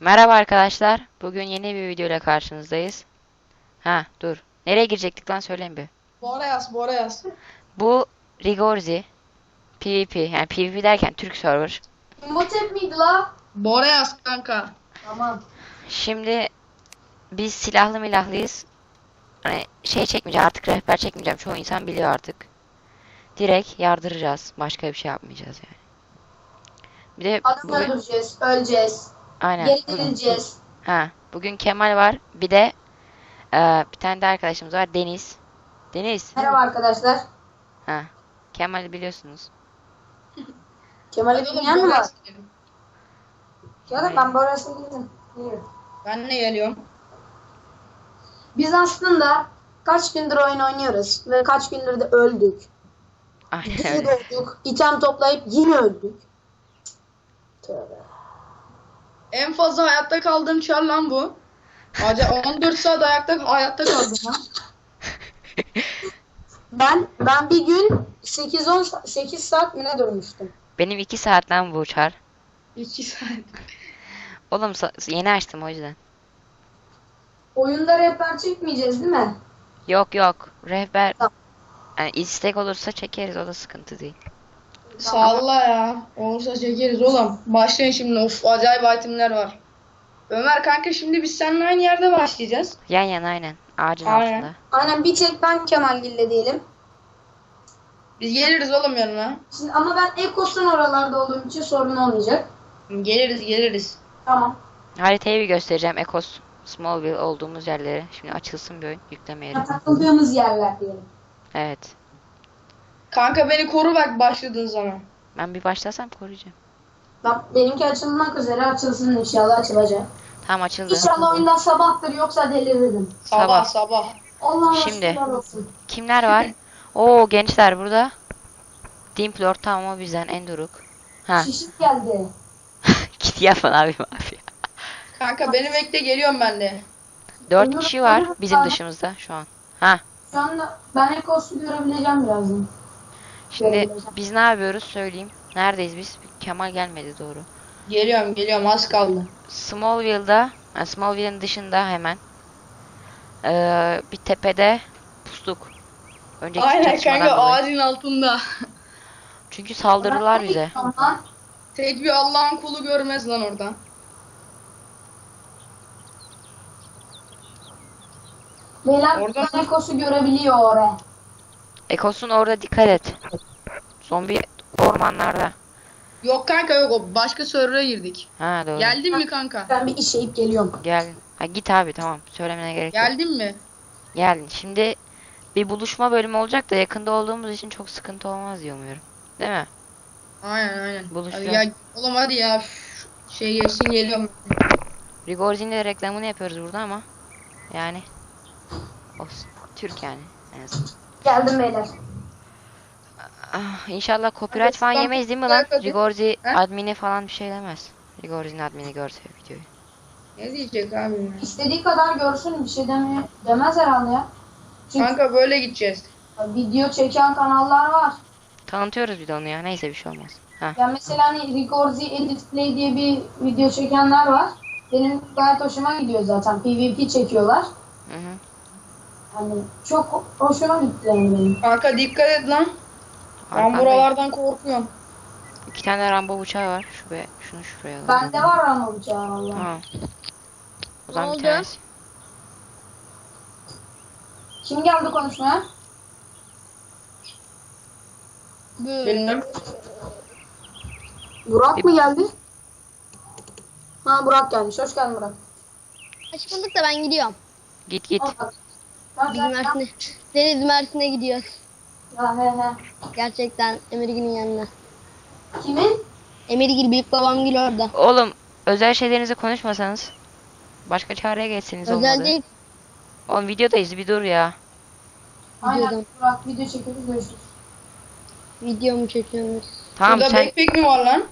Merhaba arkadaşlar. Bugün yeni bir video ile karşınızdayız. Ha dur. Nereye girecektik lan söyleyin bir. Bora yaz, Bora yaz. Bu Rigorzi. PvP. Yani PvP derken Türk server. Imhotep miydi la? Bora yaz kanka. Tamam. Şimdi biz silahlı milahlıyız. Hani şey çekmeyeceğim artık rehber çekmeyeceğim. Çoğu insan biliyor artık. Direkt yardıracağız. Başka bir şey yapmayacağız yani. Bir de Adam bugün, öldüreceğiz, öleceğiz, aynen. geri bugün- dirileceğiz. Ha, bugün Kemal var. Bir de eee, bir tane de arkadaşımız var. Deniz. Deniz. Merhaba arkadaşlar. Ha. Kemal'i biliyorsunuz. Oğlum, dinleyen mi var? Ya da ben Bora'sını bildim. Biliyorum. Ben ne geliyorum? Biz aslında kaç gündür oyun oynuyoruz ve kaç gündür de öldük. Aynen öyle. doğduk, item toplayıp yine öldük. Tövbe. En fazla hayatta kaldığım çar lan bu. Acaba 14 saat ayakta hayatta kaldım lan. Ben ben bir gün 8 10 8 saat mi ne durmuştum? Benim iki saat lan bu uçar. 2 saat. Oğlum sa- yeni açtım o yüzden. Oyunda rehber çekmeyeceğiz değil mi? Yok yok. Rehber Tamam. yani istek olursa çekeriz o da sıkıntı değil. Salla ya. Olursa çekeriz oğlum. Başlayın şimdi. Of acayip itemler var. Ömer kanka şimdi biz seninle aynı yerde başlayacağız. Yan yana aynen. Ağacın Aynen. altında. Aynen bir tek ben Kemalgil'le diyelim. Biz geliriz oğlum yanına. Şimdi, ama ben Ekos'un oralarda olduğum için sorun olmayacak. Geliriz geliriz. Tamam. Haritayı bir göstereceğim. Ecos Smallville olduğumuz yerleri. Şimdi açılsın bir oyun. Yüklemeyelim. Takıldığımız yerler diyelim. Evet. Kanka beni koru bak başladığın zaman. Ben bir başlasam koruyacağım. Bak benimki açılmak üzere açılsın inşallah açılacak. Tamam açıldı. İnşallah oyunda sabahtır yoksa deliririm. Sabah Sabah. sabah. Allah'ım Şimdi. şükürler olsun. Kimler var? Oo gençler burada. Dimplord tamam o bizden Enduruk. Ha Şişik geldi. git yapın abi abi. Kanka beni bekle geliyorum ben de. Dört Enduruk kişi var bizim dışımızda şu an. Ha Şu anda ben Ekos'u görebileceğim birazdan. Şimdi biz ne yapıyoruz söyleyeyim. Neredeyiz biz? Kemal gelmedi doğru. Geliyorum geliyorum az kaldı. Smallville'da, yani Smallville'in dışında hemen eee, bir tepede pustuk. Önceki Aynen kanka dolayı. ağacın altında. Çünkü saldırdılar bize. Tek bir Allah'ın kulu görmez lan oradan. Beyler Orada- ben Ekos'u görebiliyor oraya. Ekos'un orada dikkat et. Zombi ormanlarda. Yok kanka yok o başka server'a girdik. Ha doğru. Geldin mi kanka? Ben bir işeyip geliyorum. Gel. Ha, git abi tamam. Söylemene gerek yok. Geldin mi? Geldin. Şimdi bir buluşma bölümü olacak da yakında olduğumuz için çok sıkıntı olmaz diye umuyorum. Değil mi? Aynen aynen. Buluşacağız. Hadi gel. Oğlum hadi ya. Şey geçsin geliyorum. Rigorzi'nin de reklamını yapıyoruz burada ama yani olsun. Türk yani en azından. Geldim beyler. Ah, inşallah copyright falan yemeyiz değil mi lan? Rigorzi admini falan bir şey demez. Rigorzi'nin admini görse videoyu. Ne diyecek abi? ya? İstediği kadar görsün bir şey demiyor. Demez herhalde ya. Çünkü Kanka böyle gideceğiz. video çeken kanallar var. Tanıtıyoruz bir de onu ya. Neyse bir şey olmaz. Ha. Ya mesela hani Rigorzi Edit Play diye bir video çekenler var. Benim gayet hoşuma gidiyor zaten. PvP çekiyorlar. Hı hı. Hani çok hoşuma gitti yani benim. Kanka dikkat et lan. Ben Arkandayım. buralardan korkuyorum. İki tane Rambo bıçağı var. Şu be, şunu şuraya alalım. Bende var ama bıçağı valla. Tamam. O zaman bir oldu? tanesi. Kim geldi konuşmaya? Bilmem. Burak mı geldi? Ha Burak gelmiş. Hoş geldin Burak. Hoş bulduk da ben gidiyorum. Git git. Ben Biz Mersin'e, Deniz Mersin'e gidiyoruz. Ha he he. Gerçekten Emirgil'in yanına. Kimin? Emirgil büyük babam gül orada. Oğlum özel şeylerinizi konuşmasanız. Başka çareye geçseniz Özel olmadı. değil. Oğlum videodayız bir dur ya. Aynen Videodan. Burak video çekiyoruz görüşürüz. Video mu çekiyorsunuz? Tamam Burada sen backpack mi var lan?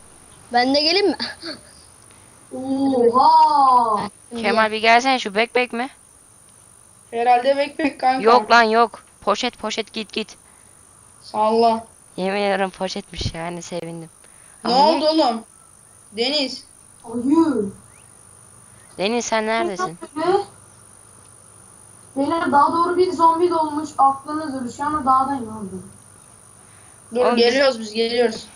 Ben de geleyim mi? Oha! Kemal bir gelsene şu backpack mi? Herhalde backpack kanka. Yok lan yok. Poşet poşet git git. Salla. Yemin ederim poşetmiş yani sevindim. Ne Ama oldu oğlum? Deniz. Ayı. Deniz sen neredesin? Beyler daha doğru bir zombi dolmuş. Aklınız. Şu anda dağdayım abi. Dur Oğlum biz- geliyoruz biz geliyoruz.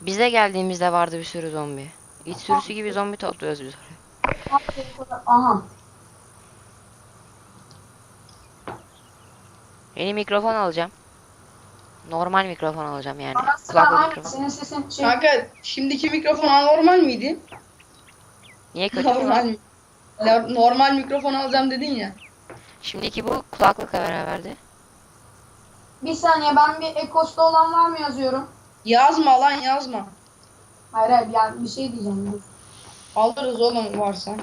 Bize geldiğimizde vardı bir sürü zombi. İç sürüsü gibi zombi topluyoruz biz. Aha. Yeni mikrofon alacağım. Normal mikrofon alacağım yani. Kulaklık mikrofon. Senin sesin şey. Kanka şimdiki mikrofon anormal miydi? Niye kötü Normal mi? Normal mikrofon alacağım dedin ya. Şimdiki bu kulaklıkla beraberdi. Bir saniye ben bir ekosta olan var mı yazıyorum. Yazma lan yazma. Hayır hayır yani bir şey diyeceğim. dur. Alırız oğlum varsa.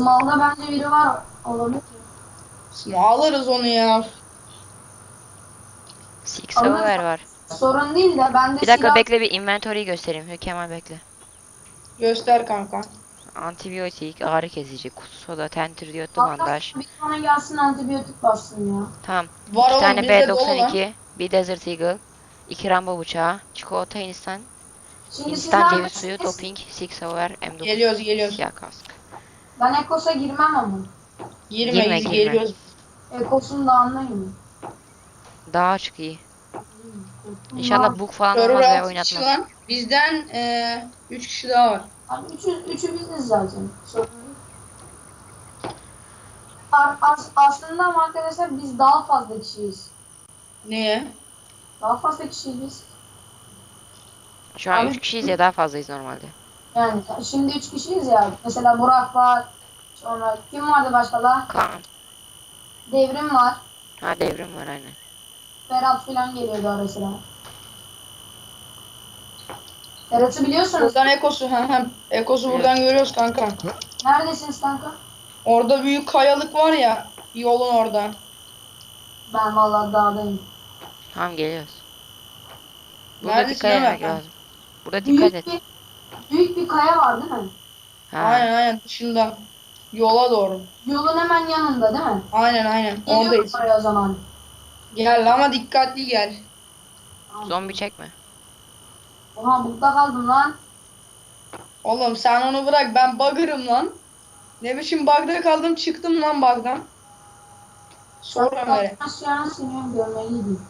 Small'da bence biri var. Olabilir. Alırız onu ya. Six Alırız. Hour var. Sorun değil de bende Bir dakika silah... bekle bir inventory'yi göstereyim. Yok Kemal bekle. Göster kanka. Antibiyotik, ağrı kesici, kutu soda, tentür diyotlu bandaj. Bir bana gelsin antibiyotik bassın ya. Tamam. Var Bir oğlum tane bizde dolu lan. B92, bir Desert Eagle, iki Rambo bıçağı, çikolata Hindistan, Şimdi sizler ceviz suyu, doping, Six Hour, M9, Geliyoruz geliyoruz. siyah kask. Ben Ekos'a girmem ama. Girmeyiz Girme, girme. geliyoruz. Ekos'un da anlayın. Daha açık iyi. İnşallah bug falan Server olmaz ve altı kişi oynatmaz. lan. Bizden eee 3 kişi daha var. Abi üçü, üçü biziz zaten. Sorun değil. As- aslında ama arkadaşlar biz daha fazla kişiyiz. Niye? Daha fazla kişiyiz biz. Şu an Abi- 3 kişiyiz ya daha fazlayız normalde. Yani şimdi üç kişiyiz ya. Mesela Burak var. Sonra kim vardı başka da? Kaan. Devrim var. Ha devrim var aynen. Ferhat falan geliyordu ara sıra. Ferhat'ı biliyorsunuz. Buradan Ekos'u hem hem Ekos'u buradan görüyoruz kanka. Neredesiniz kanka? Orada büyük kayalık var ya yolun orada. Ben vallahi dağdayım. Tamam geliyoruz. Burada Neredesin dikkat Ömer? etmek lazım. Burada dikkat et. Bir, büyük bir kaya var değil mi? Ha. Aynen aynen dışında. Yola doğru. Yolun hemen yanında değil mi? Aynen aynen Geliyorum oradayız. oraya o zaman. Gel ama dikkatli gel. Zombi çekme. Oha bukta kaldım lan. Oğlum sen onu bırak ben bug'ırım lan. Ne biçim bug'da kaldım çıktım lan bug'dan. Sor Ömer'e. Aşağıya görmeliydim.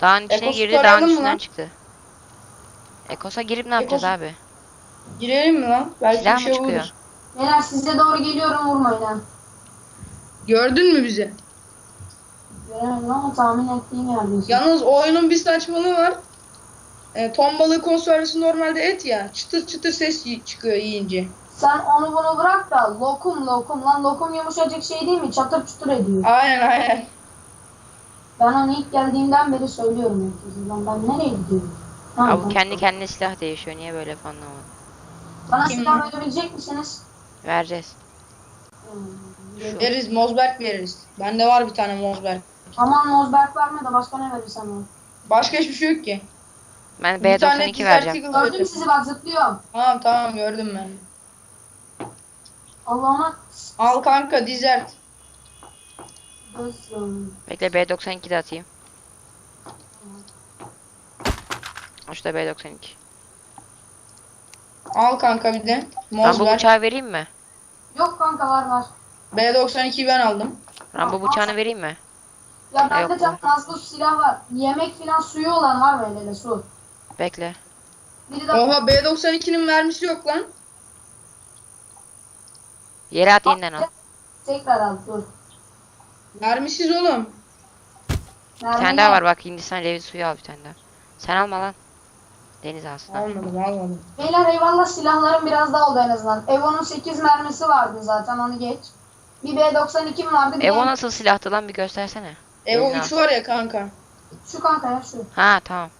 Dağın içine girdi, dağın mı içinden lan? çıktı. Ekos'a girip ne yapacağız Ekos- abi? Girelim mi lan? Belki Silah bir mı şey çıkıyor? buluruz. Beyler size doğru geliyorum vurmayın ha. Gördün mü bizi? Göremedim ama tahmin ettiğim yerdeyiz. Yalnız oyunun bir saçmalığı var. E, ton balığı konservesi normalde et ya. Çıtır çıtır ses y- çıkıyor yiyince. Sen onu bunu bırak da lokum lokum lan lokum yumuşacık şey değil mi? Çatır çutur ediyor. Aynen aynen. Ben onu ilk geldiğimden beri söylüyorum herkese. Lan ben nereye gidiyorum? Ha, Abi bu tamam. kendi kendine silah değişiyor. Niye böyle falan anlamadım. Bana Kim silah verebilecek misiniz? Vereceğiz. Hmm. Şu. Veririz Mozberg veririz. Bende var bir tane Mozberg. Aman Mozberg verme de başka ne verirsen ver. Başka hiçbir şey yok ki. Ben Bir tane B92 Desert vereceğim. Gördüm vereceğim. sizi bak zıplıyorum. Tamam tamam gördüm ben. Allah'ıma Al kanka Desert. Bekle B92 de atayım. Şu da B92. Al kanka bir de. Rambo Mozberg. bıçağı vereyim mi? Yok kanka var var. B92 ben aldım. Rambo bıçağını vereyim mi? Ya bende Yok çok nazlı silah var. Yemek filan suyu olan var mı elinde su? Bekle. Biri de Oha B92'nin mermisi yok lan. Yere at yeniden al. tekrar al dur. Mermisiz oğlum. Bir tane daha var bak Hindistan ceviz suyu al bir tane daha. Sen alma lan. Deniz al. Almadım almadım. Beyler eyvallah silahlarım biraz daha oldu en azından. Evo'nun 8 mermisi vardı zaten onu geç. Bir B92'm vardı. Bir Evo nasıl silahtı lan bir göstersene. Evo Eline 3 var ya kanka. Şu kanka ya şu. Ha tamam.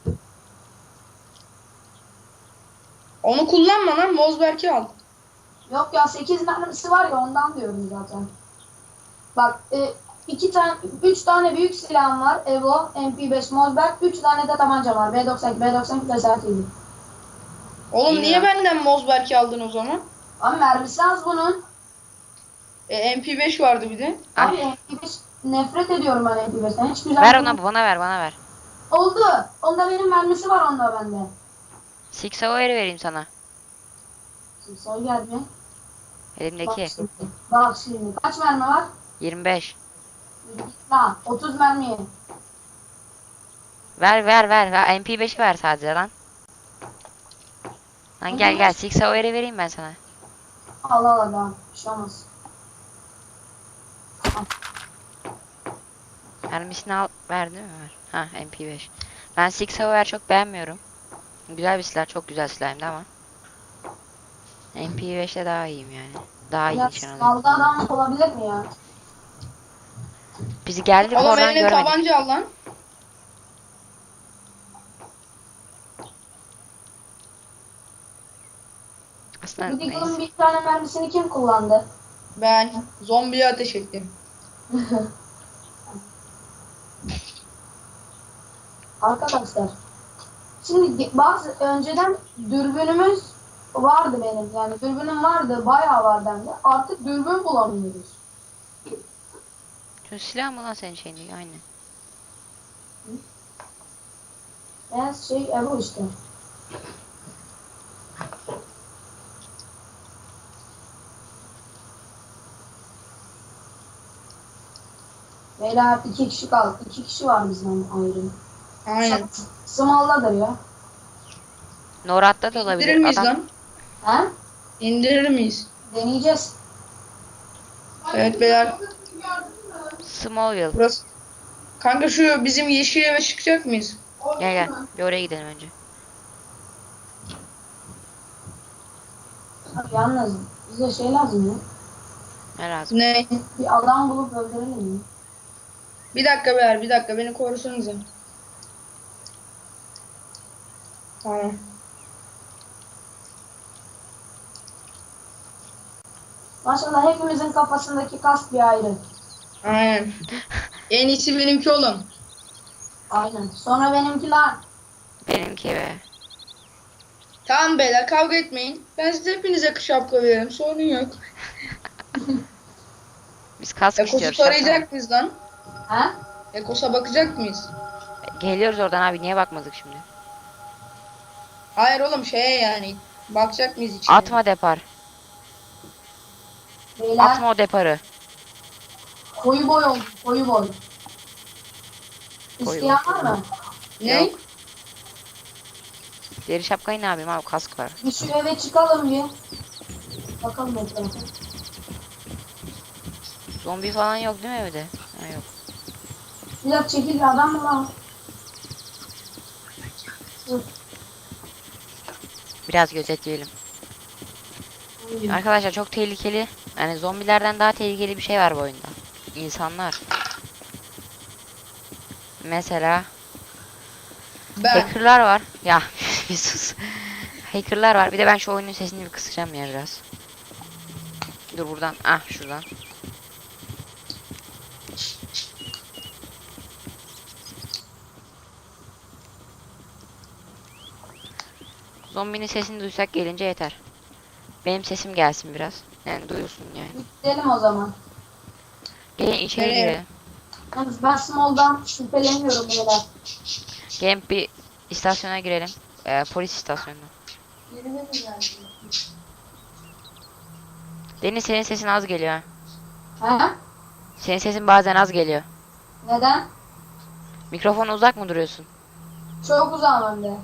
Onu kullanma lan Mozberg'i al. Yok ya 8 mermisi var ya ondan diyorum zaten. Bak e, iki tane, üç tane büyük silahım var. Evo, MP5, Mosberg. Üç tane de tabanca var. B92, B92 tesadüf edin. Oğlum İyi niye ya. benden Mozberg'i aldın o zaman? Ama mermisi az bunun. E, MP5 vardı bir de. Abi MP5 nefret ediyorum ben MP5'ten. Hiç güzel Ver değil. ona bana ver bana ver. oldu. Onda benim mermisi var onda bende. Six Hour'ı vereyim sana. Soy geldi. Bak Elimdeki. şimdi. Bak şimdi. Kaç mermi var? 25. Lan 30 mermi. Ver ver ver. ver. MP5 ver sadece lan. Lan gel gel. Six Hour'ı vereyim ben sana. Al al adam. Bir şey olmaz. Mermisini al. Ver değil mi? Ver. Ha MP5. Ben Six Hour çok beğenmiyorum. Güzel bir silah. Çok güzel silah ama. MP5'te daha iyiyim yani. Daha iyi Ya nişan alıyorum. sınavda adam olabilir mi ya? Bizi geldik Oğlum oradan eline görmedik. tabanca al lan. Aslında Bu neyse. Bir tane mermisini kim kullandı? Ben zombiye ateş ettim. Arkadaşlar. Şimdi ge- bazı önceden dürbünümüz vardı benim. Yani dürbünüm vardı. Bayağı vardı hem de. Artık dürbün bulamıyoruz. Şu silah mı lan senin şeyin? Aynen. En şey bu işte. Beyler iki kişi kaldı. İki kişi var bizden ayrı. Aynen. Small'dadır ya. Norat'ta da İndirir olabilir. miyiz Adam lan? He? İndirir miyiz? Deneyeceğiz. Evet beyler. Smallville. Burası. Kanka şu bizim yeşil eve çıkacak mıyız? Gel gel. Bir oraya gidelim önce. Bak Yalnız bize şey lazım ya. Ne lazım? Ne? Bir adam bulup öldürelim ya. Bir dakika beyler bir dakika beni korusanıza. Tamam. Maşallah hepimizin kafasındaki kask bir ayrı. Aynen. en iyisi benimki oğlum. Aynen. Sonra benimkiler. Benimki be. Tamam beyler kavga etmeyin. Ben size hepinize şapka veririm. Sorun yok. Biz kask Ekos'u istiyoruz. şaka. tarayacak mıyız lan? He? Ekos'a bakacak mıyız? Geliyoruz oradan abi. Niye bakmadık şimdi? Hayır oğlum şeye yani. Bakacak mıyız içine? Atma depar. Beyler Atma o deparı. Koyu boy oldu. Koyu boy. Koyu İsteyen var mı? Ne? Yok. Deri şapkayı ne yapayım abi? Kask var. Bir şu eve çıkalım bir. Bakalım etrafa. Zombi falan yok değil mi evde? Ha, yok. Biraz çekil adam mı? Dur. Biraz gözetleyelim. Arkadaşlar çok tehlikeli. Yani zombilerden daha tehlikeli bir şey var bu oyunda. İnsanlar. Mesela Ben. hackerlar var. Ya bir sus. Hackerlar var. Bir de ben şu oyunun sesini bir kısacağım ya biraz. Dur buradan. Ah şuradan. Zombinin sesini duysak gelince yeter. Benim sesim gelsin biraz. Yani duyulsun yani. Gidelim o zaman. Gelin içeri Nereye? girelim. Yalnız ben Small'dan şüpheleniyorum beyler. Gelin bir istasyona girelim. Ee, polis istasyonuna. Yerine mi geldi? Deniz senin sesin az geliyor. ha. Senin sesin bazen az geliyor. Neden? Mikrofona uzak mı duruyorsun? Çok uzağım hem de.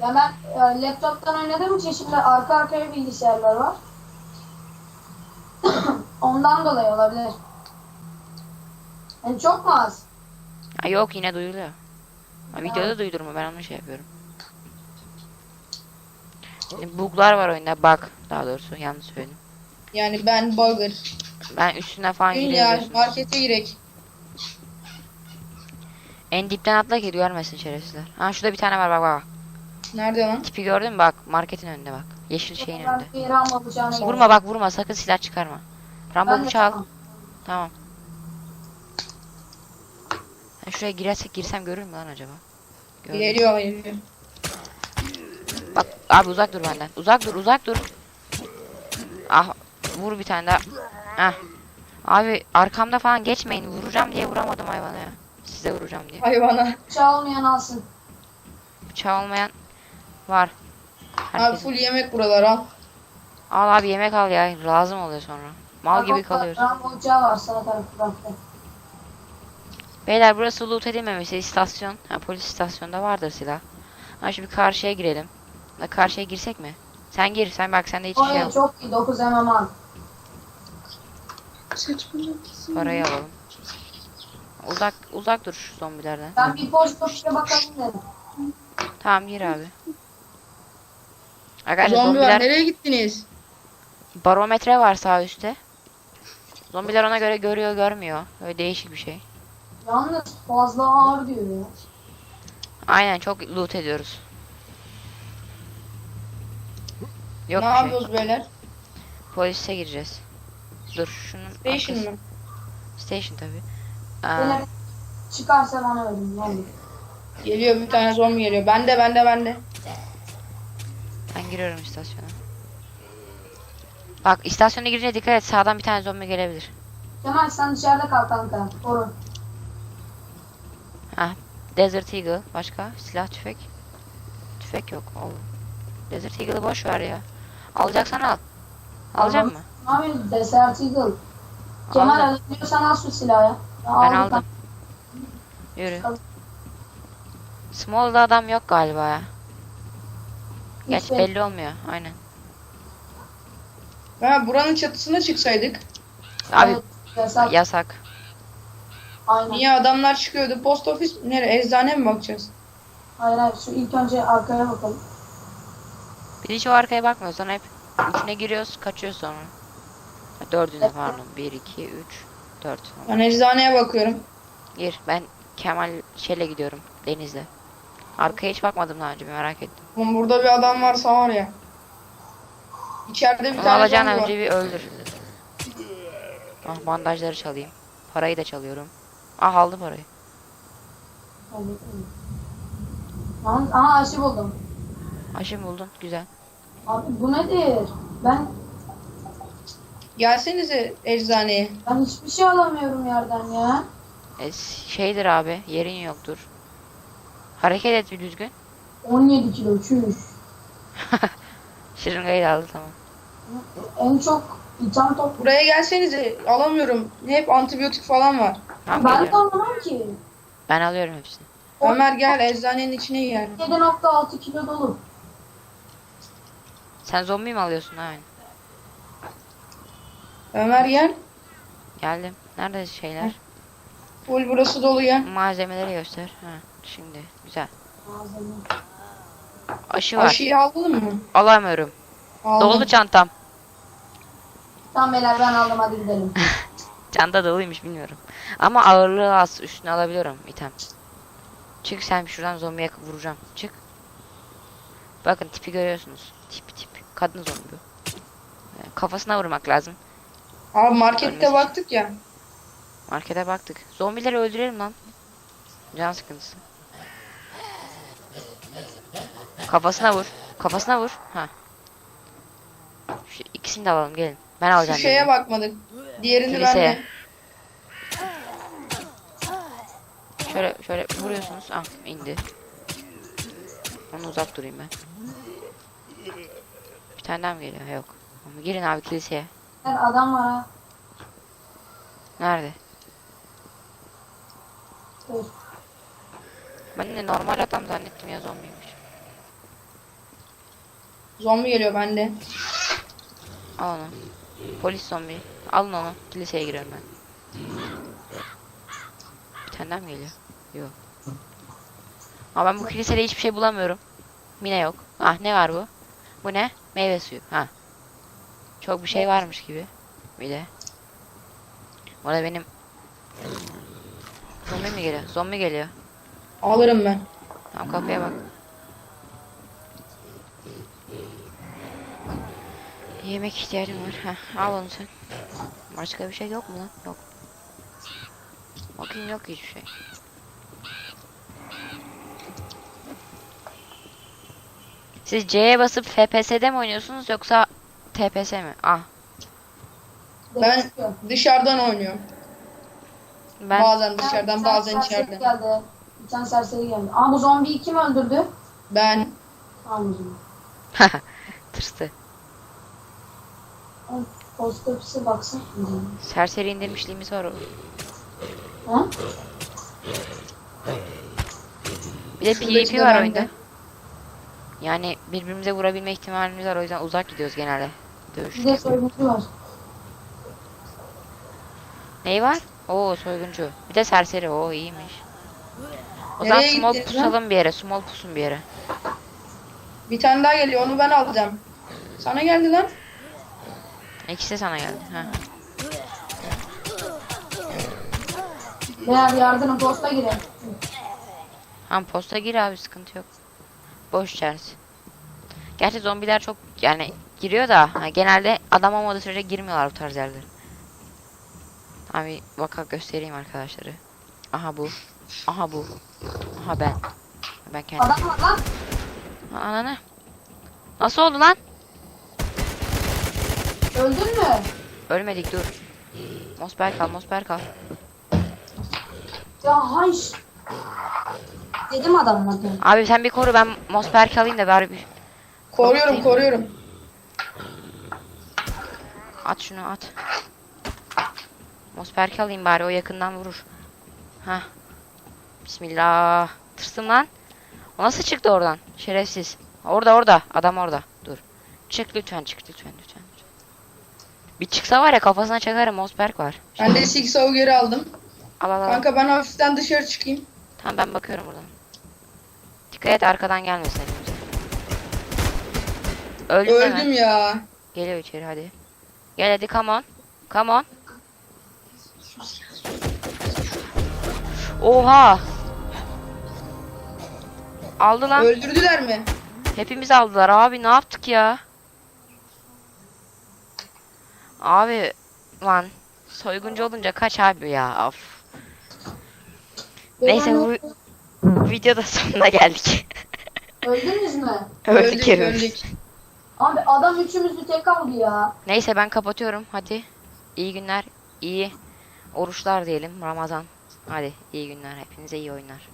Ya ben e, laptoptan oynadığım için şimdi arka arkaya bilgisayarlar var. Ondan dolayı olabilir. Yani çok mu az? Ha, yok yine duyuluyor. Ha, videoda duydurma ben onu şey yapıyorum. Şimdi buglar var oyunda bug daha doğrusu yanlış söyledim. Yani ben bugger. Ben üstüne falan Gün ya girebiliyorsun. markete girek. En dipten atla ki görmesin şerefsizler. Ha şurada bir tane var bak bak. bak. Nerede lan? Tipi gördün mü bak marketin önünde bak. Yeşil şeyin Ben önünde. bir. Vurma bak vurma sakın silah çıkarma. Rambo Ben de bıçağı al. tamam. Tamam. Ben şuraya girersek girsem görür mü lan acaba? Gördüm. Geliyor geliyor. Bak abi uzak dur benden. Uzak dur uzak dur. Ah vur bir tane daha. Ah. Abi arkamda falan geçmeyin. Vuracağım diye vuramadım hayvana ya. Size vuracağım diye. Hayvana. Bıçağı olmayan alsın. Bıçağı olmayan var. Abi Herkes- full yemek buralar al. Al abi yemek al ya. Lazım oluyor sonra. Mal gibi kalıyoruz. Rambo uçağı var tarafı bıraktı. Beyler burası loot edilmemişse istasyon. Ha, polis istasyonunda vardır silah. Ha şimdi karşıya girelim. La karşıya girsek mi? Sen gir. Sen bak sende hiç şey Oya yok. çok iyi 9 mm al. Parayı alalım. Uzak uzak dur şu zombilerden. Ben bir post ofise bakalım dedim. Tamam gir abi. Arkadaşlar Zombi var. zombiler Nereye gittiniz? barometre var sağ üstte. Zombiler ona göre görüyor görmüyor. Böyle değişik bir şey. Yalnız fazla ağır diyor ya. Aynen çok loot ediyoruz. Yok ne bir şey. yapıyoruz beyler? Polise gireceğiz. Dur şunun Station arkası- mı? Station tabi. Aa, Böyle çıkarsa bana ne olur. Geliyor bir tane zombi geliyor. Bende bende bende. ben giriyorum istasyona. Bak istasyona girince dikkat et sağdan bir tane zombi gelebilir. Kemal sen dışarıda kal kanka. Koru. Desert Eagle başka silah tüfek. Tüfek yok. Oo. Desert Eagle'ı boş ver ya. Alacaksan al. Alacak mı? Yapıyorsun? Desert Eagle. Kemal alabiliyorsan al şu silahı. Ya, Ben aldım aldım. Yürü. Al. Small'da adam yok galiba ya. Geç Hiç belli olmuyor. Aynen. Ha buranın çatısına çıksaydık. Abi Desert. yasak. Aynen. Niye adamlar çıkıyordu? Post ofis nereye? Eczane mi bakacağız? Hayır hayır şu ilk önce arkaya bakalım. Biz hiç o arkaya bakmıyoruz. Sonra hep içine giriyoruz, kaçıyoruz sonra. Dördüne Evet. pardon. Bir, iki, üç, dört. Ben eczaneye bakıyorum. Gir. Ben Kemal şeyle gidiyorum. Deniz'le. Arkaya hiç bakmadım daha önce. bir Merak ettim. Oğlum burada bir adam varsa var ya. İçeride bir Onu tane alacağın zombi var. önce bir öldür. Ah bandajları çalayım. Parayı da çalıyorum. Ah aldı parayı. Lan, aha aşı buldum. Aşım buldun. Güzel. Abi bu nedir? Ben Gelsenize eczaneye. ben hiçbir şey alamıyorum yerden ya. E, şeydir abi. Yerin yoktur. Hareket et bir düzgün. 17 kilo çüş. Şırıngayı da aldı tamam. En çok item top. Buraya gelsenize. Alamıyorum. Hep antibiyotik falan var. Tamam Ben de geliyorum. anlamam ki. Ben alıyorum hepsini. Ömer gel eczanenin içine gel. 7.6 kilo dolu. Sen zombi mi alıyorsun? Aynen. Ömer gel. Geldim. Nerede şeyler? Full burası dolu gel. Malzemeleri göster. Ha, şimdi. Güzel. Malzeme. Aşı var. Aşıyı aldın mı? Alamıyorum. Aldım. Dolu çantam. Tamam beyler ben aldım hadi gidelim. Çanta doluymuş bilmiyorum. Ama ağırlığı az. Üstüne alabiliyorum item. Çık sen şuradan zombiye vuracağım. Çık. Bakın tipi görüyorsunuz. Tip tip. Kadın zombi. kafasına vurmak lazım. Abi markette Ölmesin. baktık ya. Markete baktık. Zombileri öldürelim lan. Can sıkıntısı. Kafasına vur. Kafasına vur. Ha. Şu ikisini de alalım gelin. Ben Şu alacağım. şeye birini. bakmadık. Diğerini ben Kiliseye. de. Şöyle şöyle vuruyorsunuz. Ah indi. Onu uzak durayım ben. Bir tane daha mı geliyor? Yok. Ama girin abi kiliseye. Beyler, adam var ha. Nerede? Dur. Ben de normal adam zannettim ya zombiymiş. Zombi geliyor bende. Al onu. Polis zombi. Alın onu. Kiliseye giriyorum ben. Bir tane daha mı geliyor? Yok. Ama ben bu kilisede hiçbir şey bulamıyorum. Mine yok. Ah ne var bu? Bu ne? Meyve suyu. Ha. Çok bir şey varmış gibi. Bir de. Orada benim Zombi mi geliyor? Zombi geliyor. Alırım ben. Tamam kapıya bak. Yemek ihtiyacım var. Heh, al onu sen. Başka bir şey yok mu lan? Yok. Bakayım yok hiçbir şey. Siz C'ye basıp FPS'de mi oynuyorsunuz yoksa TPS mi? Ah. Ben dışarıdan oynuyorum. Ben Bazen dışarıdan bazen içeriden. Geldi. Bir tane serseri geldi. Ama bu zombiyi kim öldürdü? Ben Tamam o zaman. tırstı. Oğlum, Post ofise baksın. Serseri indirmişliğimiz var o. Ha? Bir de PvP var oyunda. Yani birbirimize vurabilme ihtimalimiz var o yüzden uzak gidiyoruz genelde. Dövüş. Bir de soyguncu var. Neyi var? Oo soyguncu. Bir de serseri. Oo iyiymiş. O Nereye zaman small gittiniz lan? pusalım bir yere. Small pusun bir yere. bir tane daha geliyor onu ben alacağım. Sana geldi lan. İkisi de sana geldi. Ha. Meğer yardının posta girer. Ham posta gir abi sıkıntı yok. Boş içerisi. Gerçi zombiler çok yani giriyor da ha, genelde adam olmadığı sürece girmiyorlar bu tarz yerlere. Abi vaka göstereyim arkadaşları. Aha bu. Aha bu. Aha ben. Ben kendim. Adam var lan. Ananı. Nasıl oldu lan? Öldün mü? Ölmedik dur. Mosper kal, Mosper kal. Ya hayır. Dedim adamla de. Abi sen bir koru ben Mosper alayım da bari bir Koruyorum koruyorum. at şunu at. Mosper alayım bari o yakından vurur. Ha. Bismillah. Tırsın lan. O nasıl çıktı oradan? Şerefsiz. Orada orada. Adam orada. Dur. Çık lütfen çık lütfen lütfen. Bir çıksa var ya kafasına çakarım Mosberg var. Ben de Six Hour geri aldım. Al al al. Kanka ben hafiften dışarı çıkayım. Tamam ben bakıyorum buradan. Dikkat et arkadan gelmesin elimize. Hemen? Öldüm ya. Geliyor içeri hadi. Gel hadi come on. Come on. Oha. Aldı lan. Öldürdüler mi? Hepimizi aldılar abi ne yaptık ya? Abi lan soyguncu olunca kaç abi ya of. Neyse bu bu videoda sonuna geldik. Öldünüz mü? Öldük öldük, hepimiz. öldük. Abi adam üçümüzü tek aldı ya. Neyse ben kapatıyorum hadi. İyi günler, iyi oruçlar diyelim Ramazan. Hadi iyi günler hepinize iyi oyunlar.